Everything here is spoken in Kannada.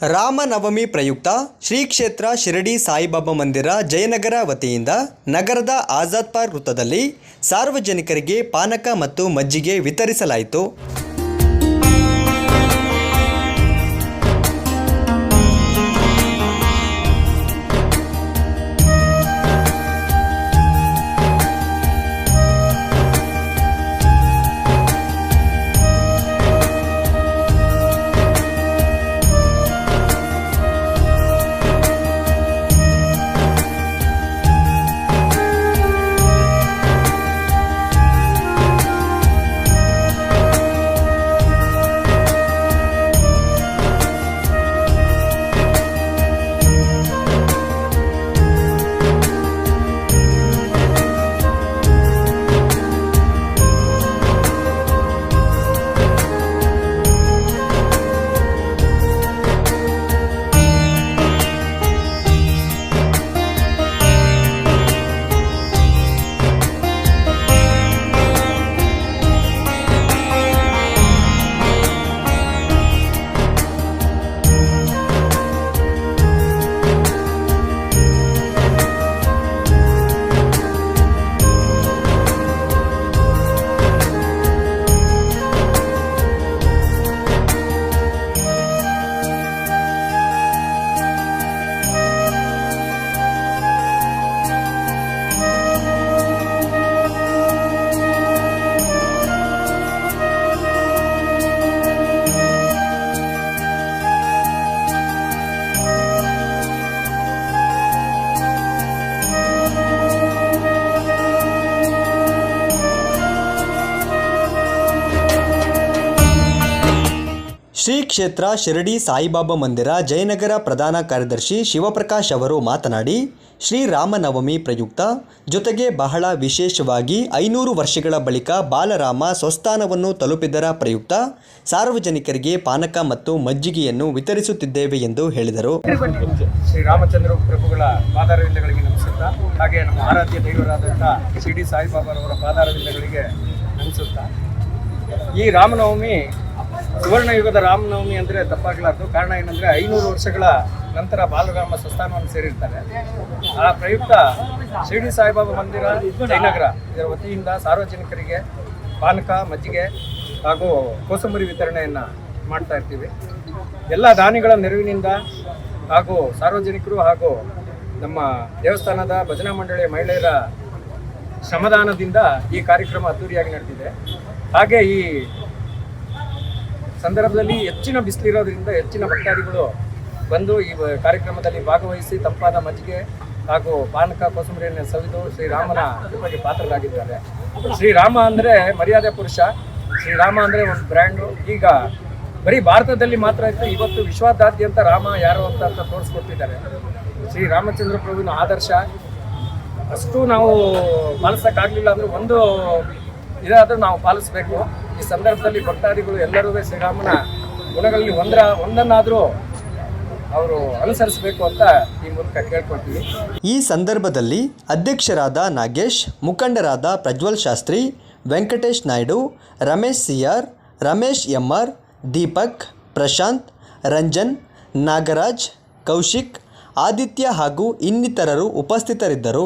ರಾಮನವಮಿ ಪ್ರಯುಕ್ತ ಶ್ರೀ ಕ್ಷೇತ್ರ ಶಿರಡಿ ಸಾಯಿಬಾಬಾ ಮಂದಿರ ಜಯನಗರ ವತಿಯಿಂದ ನಗರದ ಆಜಾದ್ ಪಾರ್ಕ್ ವೃತ್ತದಲ್ಲಿ ಸಾರ್ವಜನಿಕರಿಗೆ ಪಾನಕ ಮತ್ತು ಮಜ್ಜಿಗೆ ವಿತರಿಸಲಾಯಿತು. ಶ್ರೀ ಕ್ಷೇತ್ರ ಶಿರಡಿ ಸಾಯಿಬಾಬಾ ಮಂದಿರ ಜಯನಗರ ಪ್ರಧಾನ ಕಾರ್ಯದರ್ಶಿ ಶಿವಪ್ರಕಾಶ್ ಅವರು ಮಾತನಾಡಿ ಶ್ರೀರಾಮನವಮಿ ಪ್ರಯುಕ್ತ, ಜೊತೆಗೆ ಬಹಳ ವಿಶೇಷವಾಗಿ ಐನೂರು ವರ್ಷಗಳ ಬಳಿಕ ಬಾಲರಾಮ ಸ್ವಸ್ಥಾನವನ್ನು ತಲುಪಿದರ ಪ್ರಯುಕ್ತ, ಸಾರ್ವಜನಿಕರಿಗೆ ಪಾನಕ ಮತ್ತು ಮಜ್ಜಿಗೆಯನ್ನು ವಿತರಿಸುತ್ತಿದ್ದೇವೆ ಎಂದು ಹೇಳಿದರು. ಶ್ರೀರಾಮಚಂದ್ರ ಪ್ರಭುಗಳ ಪಾದಾರವಿಂದಗಳಿಗೆ ನಮಿಸುತ್ತಾ ಹಾಗೆ ನಮ್ಮ ಆರಾಧ್ಯ ದೈವರಾದಂಥ ಶಿರಡಿ ಸಾಯಿಬಾಬಾರವರ ಪಾದಾರವಿಂದಗಳಿಗೆ ನಮಿಸುತ್ತಾ ಈ ರಾಮನವಮಿ ಸುವರ್ಣ ಯುಗದ ರಾಮನವಮಿ ಅಂದರೆ ತಪ್ಪಾಗಲಾರ್ದು. ಕಾರಣ ಏನಂದರೆ ಐನೂರು ವರ್ಷಗಳ ನಂತರ ಬಾಲರಾಮ ಸಂಸ್ಥಾನವನ್ನು ಸೇರಿರ್ತಾರೆ. ಆ ಪ್ರಯುಕ್ತ ಶಿರಡಿ ಸಾಯಿಬಾಬಾ ಮಂದಿರ, ಜಯನಗರ, ಇದರ ವತಿಯಿಂದ ಸಾರ್ವಜನಿಕರಿಗೆ ಪಾನಕ, ಮಜ್ಜಿಗೆ ಹಾಗೂ ಕೋಸಂಬರಿ ವಿತರಣೆಯನ್ನು ಮಾಡ್ತಾ ಇರ್ತೀವಿ. ಎಲ್ಲ ದಾನಿಗಳ ನೆರವಿನಿಂದ ಹಾಗೂ ಸಾರ್ವಜನಿಕರು ಹಾಗೂ ನಮ್ಮ ದೇವಸ್ಥಾನದ ಭಜನಾ ಮಂಡಳಿಯ ಮಹಿಳೆಯರ ಶ್ರಮದಾನದಿಂದ ಈ ಕಾರ್ಯಕ್ರಮ ಅದ್ದೂರಿಯಾಗಿ ನಡೆದಿದೆ. ಹಾಗೆ ಈ ಸಂದರ್ಭದಲ್ಲಿ ಹೆಚ್ಚಿನ ಬಿಸಿಲಿರೋದ್ರಿಂದ ಹೆಚ್ಚಿನ ಭಕ್ತಾದಿಗಳು ಬಂದು ಈ ಕಾರ್ಯಕ್ರಮದಲ್ಲಿ ಭಾಗವಹಿಸಿ ತಂಪಾದ ಮಜ್ಜಿಗೆ ಹಾಗೂ ಪಾನಕ ಕೋಸಂಬರಿಯನ್ನು ಸವಿದು ಶ್ರೀರಾಮನ ಕೃಪೆಗೆ ಪಾತ್ರರಾಗಿದ್ದಾರೆ. ಶ್ರೀರಾಮ ಅಂದರೆ ಮರ್ಯಾದೆ ಪುರುಷ. ಶ್ರೀರಾಮ ಅಂದರೆ ಒಂದು ಬ್ರ್ಯಾಂಡು. ಈಗ ಬರೀ ಭಾರತದಲ್ಲಿ ಮಾತ್ರ ಇತ್ತು ಇವತ್ತು ವಿಶ್ವದಾದ್ಯಂತ ರಾಮ ಯಾರು ಅಂತ ಅಂತ ತೋರಿಸ್ಕೊಟ್ಟಿದ್ದಾರೆ. ಶ್ರೀ ರಾಮಚಂದ್ರ ಪ್ರಭುವಿನ ಆದರ್ಶ. ಅಷ್ಟು ನಾವು ಪಾಲಿಸೋಕ್ಕಾಗಲಿಲ್ಲ ಅಂದರೆ ಒಂದು ಇದಾದರೂ ನಾವು ಪಾಲಿಸಬೇಕು. ಈ ಸಂದರ್ಭದಲ್ಲಿ ಭಕ್ತಾದಿಗಳು ಎಲ್ಲರೂ ಶ್ರೀರಾಮನ ಗುಣಗಳಲ್ಲಿ ಒಂದರ ಒಂದನ್ನಾದರೂ ಅವರು ಅನುಸರಿಸಬೇಕು ಅಂತ ಈ ಮೂಲಕ ಕೇಳ್ಕೊಳ್ತೀವಿ. ಈ ಸಂದರ್ಭದಲ್ಲಿ ಅಧ್ಯಕ್ಷರಾದ ನಾಗೇಶ್, ಮುಖಂಡರಾದ ಪ್ರಜ್ವಲ್ ಶಾಸ್ತ್ರಿ, ವೆಂಕಟೇಶ್ ನಾಯ್ಡು, ರಮೇಶ್ ಸಿಆರ್, ರಮೇಶ್ ಎಂಆರ್ ದೀಪಕ್, ಪ್ರಶಾಂತ್, ರಂಜನ್, ನಾಗರಾಜ್, ಕೌಶಿಕ್, ಆದಿತ್ಯ ಹಾಗೂ ಇನ್ನಿತರರು ಉಪಸ್ಥಿತರಿದ್ದರು.